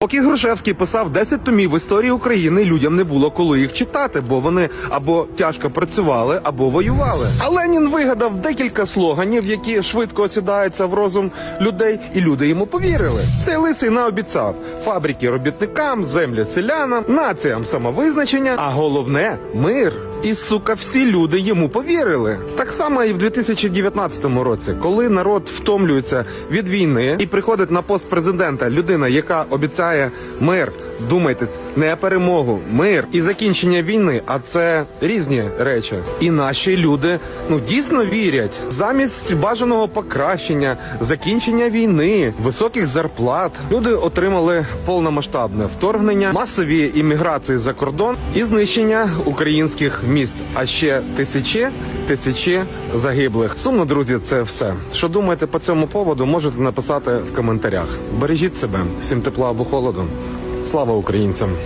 Поки Грушевський писав 10 томів історії України, людям не було коли їх читати, бо вони або тяжко працювали, або воювали. А Ленін вигадав декілька слоганів, які швидко осідаються в розум людей, і люди йому повірили. Цей лисий наобіцяв фабрики робітникам, землі селянам, націям самовизначення, а головне мир. І сука, всі люди йому повірили. Так само і в 2019 році, коли народ втомлюється від війни і приходить на пост президента людина, яка обіцяє мир. Думайтесь, не перемогу, мир і закінчення війни, а це різні речі. І наші люди ну дійсно вірять. Замість бажаного покращення, закінчення війни, високих зарплат, люди отримали повномасштабне вторгнення, масові імміграції за кордон і знищення українських міст. А ще тисячі тисячі загиблих. Сумно, друзі, це все. Що думаєте по цьому поводу? Можете написати в коментарях. Бережіть себе, всім тепла або холоду. Слава українцям!